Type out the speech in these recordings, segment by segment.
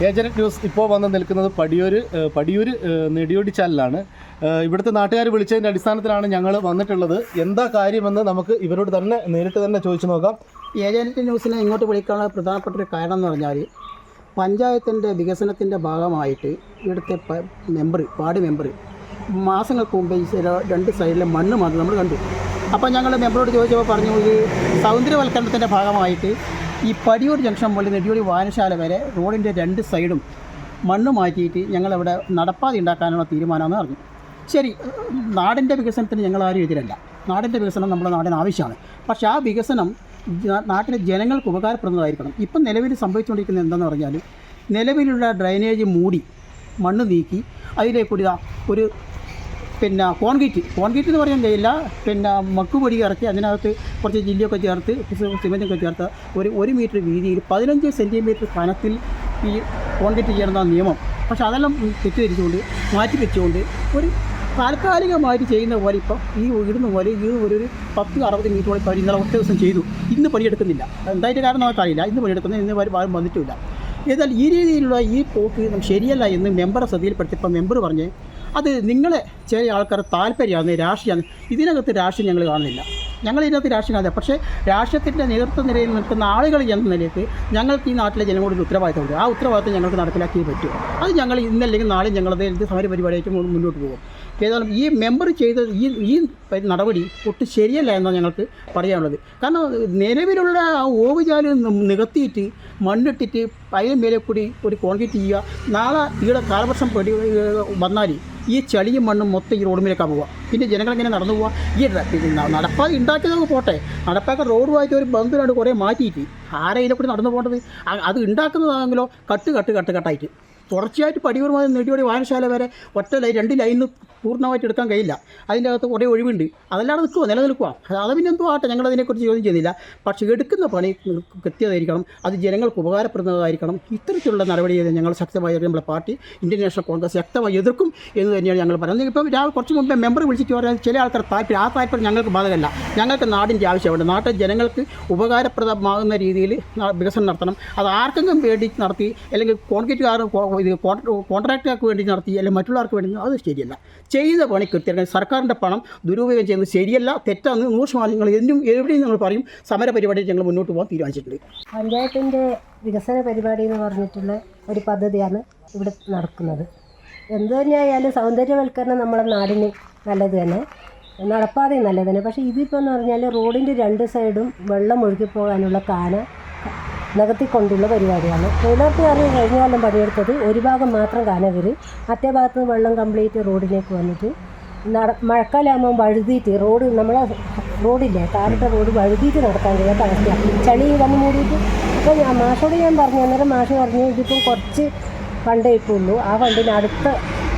Agent news ഇപ്പോൾ വന്ന് നിൽക്കുന്നത് പടിയൂർ പടിയൂര് ഏഹ്, നെടിയോടിച്ചാലിലാണ് ഇവിടുത്തെ നാട്ടുകാർ വിളിച്ചതിന്റെ അടിസ്ഥാനത്തിലാണ് ഞങ്ങൾ വന്നിട്ടുള്ളത്. എന്താ കാര്യമെന്ന് നമുക്ക് ഇവരോട് തന്നെ നേരിട്ട് തന്നെ ചോദിച്ചു നോക്കാം. ഏജന്റ് ന്യൂസിനെ ഇങ്ങോട്ട് വിളിക്കാനുള്ള പ്രധാനപ്പെട്ട ഒരു കാരണം എന്ന് പറഞ്ഞാൽ പഞ്ചായത്തിന്റെ വികസനത്തിന്റെ ഭാഗമായിട്ട് ഇവിടുത്തെ മെമ്പർ വാർഡ് മെമ്പർ മാസങ്ങൾക്ക് മുമ്പ് ഈ രണ്ട് സൈഡിലെ മണ്ണ് മാത്രം നമ്മൾ കണ്ടു. അപ്പോൾ ഞങ്ങൾ മെമ്പറോട് ചോദിച്ചപ്പോൾ പറഞ്ഞു ഈ സൗന്ദര്യവൽക്കരണത്തിന്റെ ഭാഗമായിട്ട് ഈ പടിയൂർ ജംഗ്ഷൻ മുതൽ നെടിയോടി വായനശാല വരെ റോഡിന്റെ രണ്ട് സൈഡും മണ്ണ് മാറ്റിയിട്ട് ഞങ്ങളവിടെ നടപ്പാതി ഉണ്ടാക്കാനുള്ള തീരുമാനമെന്ന് പറഞ്ഞു ശരി നാടിന്റെ വികസനത്തിന് ഞങ്ങൾ ആരും എതിരല്ല. നാടിന്റെ വികസനം നമ്മുടെ നാടിന് ആവശ്യമാണ്. പക്ഷേ ആ വികസനം നാട്ടിലെ ജനങ്ങൾക്ക് ഉപകാരപ്പെടുന്നതായിരിക്കണം ഇപ്പം നിലവിൽ സംഭവിച്ചുകൊണ്ടിരിക്കുന്നത് എന്താണെന്ന് പറഞ്ഞാൽ നിലവിലുള്ള ഡ്രൈനേജ് മൂടി മണ്ണ് നീക്കി അതിലേക്കൂടി ഒരു പിന്നെ കോൺക്രീറ്റ്. കോൺക്രീറ്റ് എന്ന് പറയാൻ കഴിയില്ല. പിന്നെ മക്കുപൊടി ഇറക്കി അതിനകത്ത് കുറച്ച് ജില്ലയൊക്കെ ചേർത്ത് സിമെന്റൊക്കെ ചേർത്ത് ഒരു ഒരു മീറ്റർ വീതിയിൽ പതിനഞ്ച് സെന്റിമീറ്റർ കനത്തിൽ ഈ കോൺക്രീറ്റ് ചെയ്യണമെന്ന നിയമം. പക്ഷേ അതെല്ലാം തെറ്റിദ്ധരിച്ചുകൊണ്ട് മാറ്റി വെച്ചുകൊണ്ട് ഒരു താൽക്കാലികമായിട്ട് ചെയ്യുന്ന പോലെ ഇപ്പം ഈ ഇടുന്ന പോലെ ഈ ഒരു ഒരു പത്ത് അറുപത് മീറ്ററോളം പണി ഇന്നലെ ഒറ്റ ദിവസം ചെയ്തു. ഇന്ന് പണിയെടുക്കുന്നില്ല. എന്തായിട്ട് കാരണം നമുക്കറിയില്ല ഇന്ന് പണിയെടുക്കുന്നത് ഇന്ന് ആരും വന്നിട്ടില്ല എന്നാൽ ഈ രീതിയിലുള്ള ഈ പോക്ക് ശരിയല്ല എന്ന് മെമ്പറെ ശ്രദ്ധയിൽപ്പെടുത്തിയപ്പോൾ മെമ്പർ പറഞ്ഞ് അത് നിങ്ങളെ ചില ആൾക്കാർ താല്പര്യമാണ് രാഷ്ട്രീയമാണ്. ഇതിനകത്ത് രാഷ്ട്രീയം ഞങ്ങൾ കാണുന്നില്ല. ഞങ്ങൾ ഇതിനകത്ത് രാഷ്ട്രീയം കാണുന്നില്ല. പക്ഷേ രാഷ്ട്രീയത്തിന്റെ നേതൃത്വ നിലയിൽ നിൽക്കുന്ന ആളുകൾ എന്ന നിലയ്ക്ക് ഞങ്ങൾക്ക് ഈ നാട്ടിലെ ജനങ്ങളോട് ഉത്തരവാദിത്തമുണ്ട്. ആ ഉത്തരവാദിത്തം ഞങ്ങൾക്ക് നടപ്പിലാക്കിയേ പറ്റൂ. അത് ഞങ്ങൾ ഇന്നല്ലെങ്കിൽ നാളെ ഞങ്ങളത് എന്ത് സമര പരിപാടിയായിട്ട് മുന്നോട്ട് പോകും. ഏതായാലും ഈ മെമ്പർ ചെയ്ത ഈ ഈ നടപടി ഒട്ടും ശരിയല്ല എന്നാണ് ഞങ്ങൾക്ക് പറയാനുള്ളത്. കാരണം നിലവിലുള്ള ആ ഓവുചാൽ നികത്തിയിട്ട് മണ്ണിട്ടിട്ട് അതിന് മേലെ കൂടി ഒരു കോൺക്രീറ്റ് ചെയ്യുക. നാളെ ഇവിടെ കാലവർഷം പെടി വന്നാൽ ഈ ചളിയും മണ്ണും മൊത്തം ഈ റോഡുമേലേക്കാണ് പോവുക. പിന്നെ ജനങ്ങൾ ഇങ്ങനെ നടന്നു പോവുക. ഈ നമുക്ക് നടപ്പാതെ ഉണ്ടാക്കിയതൊക്കെ പോട്ടെ. നടപ്പാക്കാൻ റോഡുമായിട്ട് ഒരു ബന്ധുരണ്ട് കുറേ മാറ്റിയിട്ട് ആരെയിലെ കൂടി നടന്നു പോകേണ്ടത്? അത് ഉണ്ടാക്കുന്നതാണെങ്കിലോ കട്ട് കട്ട് കട്ട് കട്ടായിട്ട്. തുടർച്ചയായിട്ട് പടിയൂർമായി നെടിയോടി വായനശാല വരെ ഒറ്റ ലൈൻ രണ്ട് ലൈനിൽ പൂർണമായിട്ട് എടുക്കാൻ കഴിയില്ല. അതിന്റെ അകത്ത് കുറേ ഒഴിവുണ്ട്. അതല്ലാതെ നിൽക്കുക നിലനിൽക്കുക അത് പിന്നെ എന്തോ ആട്ടെ? ഞങ്ങൾ അതിനെക്കുറിച്ച് ചോദ്യം ചെയ്യുന്നില്ല. പക്ഷേ എടുക്കുന്ന പണി കൃത്യതായിരിക്കണം അത് ജനങ്ങൾക്ക് ഉപകാരപ്പെടുന്നതായിരിക്കണം. ഇത്തരത്തിലുള്ള നടപടി ഞങ്ങൾ ശക്തമായി നമ്മുടെ പാർട്ടി ഇന്ത്യൻ നാഷണൽ കോൺഗ്രസ് ശക്തമായി എതിർക്കും എന്ന് തന്നെയാണ് ഞങ്ങൾ പറയുന്നത്. ഇപ്പം രാവിലെ കുറച്ച് മുമ്പേ മെമ്പർ വിളിച്ചിട്ട് പറയാൻ ചില ആൾക്കാർ താല്പര്യം ആ താല്പര്യം ഞങ്ങൾക്ക് ബാധകമല്ല. ഞങ്ങൾക്ക് നാടിന്റെ ആവശ്യമുണ്ട്. നാട്ടിൽ ജനങ്ങൾക്ക് ഉപകാരപ്രദമാകുന്ന രീതിയിൽ വികസനം നടത്തണം. അത് ആർക്കെങ്കിലും വേണ്ടി നടത്തി അല്ലെങ്കിൽ കോൺക്രീറ്റുകാർ ഇത് കോൺട്രാക്റ്റുകാർക്ക് വേണ്ടി നടത്തി അല്ലെങ്കിൽ മറ്റുള്ളവർക്ക് വേണ്ടി അത് ശരിയല്ല. ചെയ്ത പണി കൃത്യമായി സർക്കാരിന്റെ പണം ദുരുപയോഗം ചെയ്യുന്നത് ശരിയല്ല തെറ്റാന്ന് നൂറ് ശതമാനം ഞങ്ങൾ എന്നും എവിടെയും ഞങ്ങൾ പറയും. സമര പരിപാടി ഞങ്ങൾ മുന്നോട്ട് പോകാൻ തീരുമാനിച്ചിട്ടുണ്ട്. പഞ്ചായത്തിന്റെ വികസന പരിപാടി എന്ന് പറഞ്ഞിട്ടുള്ള ഒരു പദ്ധതിയാണ് ഇവിടെ നടക്കുന്നത്. എന്ത് തന്നെയായാലും സൗന്ദര്യവൽക്കരണം നമ്മുടെ നാടിന് നല്ലത് തന്നെ. നടപ്പാതെ നല്ലത് തന്നെ. പക്ഷേ ഇതിപ്പോൾ എന്ന് പറഞ്ഞാൽ റോഡിന്റെ രണ്ട് സൈഡും വെള്ളം ഒഴുകി പോകാനുള്ള കാന നികത്തിക്കൊണ്ടുള്ള പരിപാടിയാണ്. തൊഴിലുറപ്പുകാർ കഴിഞ്ഞ കാലം പണിയെടുത്തത് ഒരു ഭാഗം മാത്രം കാന കയറി മറ്റേ ഭാഗത്ത് വെള്ളം കംപ്ലീറ്റ് റോഡിലേക്ക് വന്നിട്ട് നട മഴക്കാലമാകുമ്പോൾ വഴുതിയിട്ട് റോഡ് നമ്മളെ റോഡില്ലേ താഴത്തെ റോഡ് വഴുതിയിട്ട് നടക്കാൻ കഴിയാത്ത അവസ്ഥയാണ് ചളി വന്ന് മൂടിയിട്ട്. അപ്പോൾ ഞാൻ മാഷോട് ഞാൻ പറഞ്ഞു അന്നേരം മാഷ് പറഞ്ഞു ഇതിപ്പം കുറച്ച് ഫണ്ടേ ഇട്ടുള്ളൂ ആ ഫണ്ടിന് അടുത്ത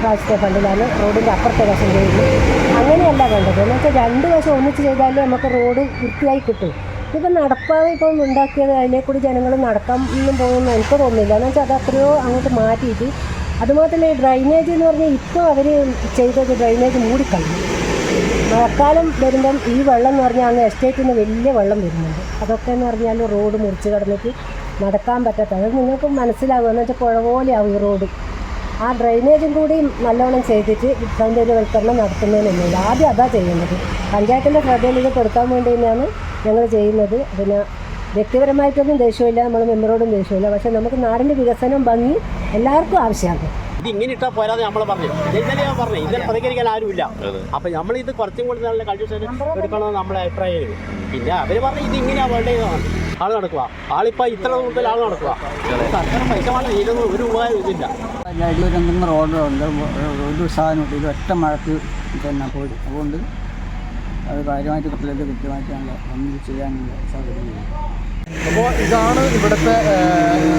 പ്രാവശ്യത്തെ ഫണ്ടിലാണ് റോഡിന്റെ അപ്പുറത്തെ വശം ചെയ്യുന്നത് അങ്ങനെയല്ല വേണ്ടത്. എന്നുവെച്ചാൽ രണ്ട് വശം ഒന്നിച്ച് ചെയ്താലേ നമുക്ക് റോഡ് വൃത്തിയായി കിട്ടും. ഇപ്പം നടപ്പാതെ ഇപ്പം ഉണ്ടാക്കിയത് അതിനെക്കൂടി ജനങ്ങൾ നടക്കാൻ ഒന്നും പോകുന്നു എനിക്ക് തോന്നുന്നില്ല. എന്ന് വെച്ചാൽ അത് അത്രയോ അങ്ങോട്ട് മാറ്റിയിട്ട് അതുമാത്രമല്ല ഡ്രൈനേജ് എന്ന് പറഞ്ഞാൽ ഇപ്പോൾ അവർ ചെയ്തത് ഡ്രൈനേജ് മൂടിക്കളഞ്ഞു. മഴക്കാലം വരുമ്പം ഈ വെള്ളം എന്ന് പറഞ്ഞാൽ അങ്ങ് എസ്റ്റേറ്റിൽ നിന്ന് വലിയ വെള്ളം വരുന്നുണ്ട്. അതൊക്കെ എന്ന് പറഞ്ഞാൽ റോഡ് മുറിച്ച് കടന്നിട്ട് നടക്കാൻ പറ്റാത്ത അത് നിങ്ങൾക്ക് മനസ്സിലാകുക എന്ന് വെച്ചാൽ പുഴ പോലെയാവും ഈ റോഡ് ആ ഡ്രൈനേജും കൂടി നല്ലോണം ചെയ്തിട്ട് സൗന്ദര്യവൽക്കരണം നടത്തുന്നതിനൊന്നുമില്ല ആദ്യം അതാ ചെയ്യുന്നത്. പഞ്ചായത്തിന്റെ ശ്രദ്ധയിൽ ഇത് കൊടുക്കാൻ വേണ്ടി തന്നെയാണ് ഞങ്ങൾ ചെയ്യുന്നത്. പിന്നെ വ്യക്തിപരമായിട്ടൊന്നും ദേഷ്യമില്ല നമ്മൾ മെമ്പറോടും ദേഷ്യമില്ല. പക്ഷേ നമുക്ക് നാടിന്റെ വികസനം ഭംഗി എല്ലാവർക്കും ആവശ്യമാണ്. ഇത് ഇങ്ങനെ ഇട്ടാൽ പോരാതെ നമ്മൾ പറഞ്ഞു. ഇന്നലെ ഞാൻ പറഞ്ഞു ഇന്നലെ പ്രതികരിക്കാൻ ആരുമില്ല. അപ്പൊ നമ്മൾ ഇത് കുറച്ചും കൂടി നല്ല കണ്ടീഷൻ എടുക്കണമെന്ന് നമ്മളെ അഭിപ്രായം പിന്നെ അവർ പറഞ്ഞു ഇത് ഇങ്ങനെയാ വേണ്ടതാണ് ആൾ നടക്കുക ആളിപ്പോ ഇത്ര കൂടുതൽ ആൾ നടക്കുക സർക്കാർ പൈസ ഒരു ഉപകാരം ഇതില്ല. റോഡുണ്ട് ഒരു സാധനമുണ്ട്. ഇത് ഒറ്റ മഴക്ക് പിന്നെ പോയി. അതുകൊണ്ട് അത് കാര്യമായിട്ട് കുട്ടികൾക്ക് കൃത്യമായിട്ടാണല്ലോ ഒന്നും ചെയ്യാനുള്ള സൗകര്യം അപ്പോൾ ഇതാണ് ഇവിടുത്തെ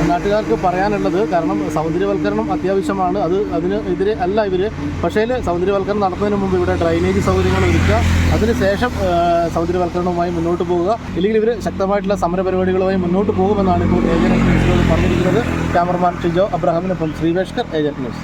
നാട്ടുകാർക്ക് പറയാനുള്ളത്. കാരണം സൗന്ദര്യവൽക്കരണം അത്യാവശ്യമാണ്. അത് അതിന് എതിരെ അല്ല ഇവർ പക്ഷേ സൗന്ദര്യവൽക്കരണം നടത്തുന്നതിന് മുമ്പ് ഇവിടെ ഡ്രൈനേജ് സൗകര്യങ്ങൾ ഒരുക്കുക. അതിനുശേഷം സൗന്ദര്യവൽക്കരണവുമായി മുന്നോട്ട് പോവുക ഇല്ലെങ്കിൽ ഇവർ ശക്തമായിട്ടുള്ള സമരപരിപാടികളുമായി മുന്നോട്ട് പോകുമെന്നാണ് ഇപ്പോൾ ന്യൂസിനോട് പറഞ്ഞിരിക്കുന്നത്. ക്യാമറമാൻ ഷിജോ അബ്രഹാമിനൊപ്പം ശ്രീവേഷ്കർ ഏജന്റ് news.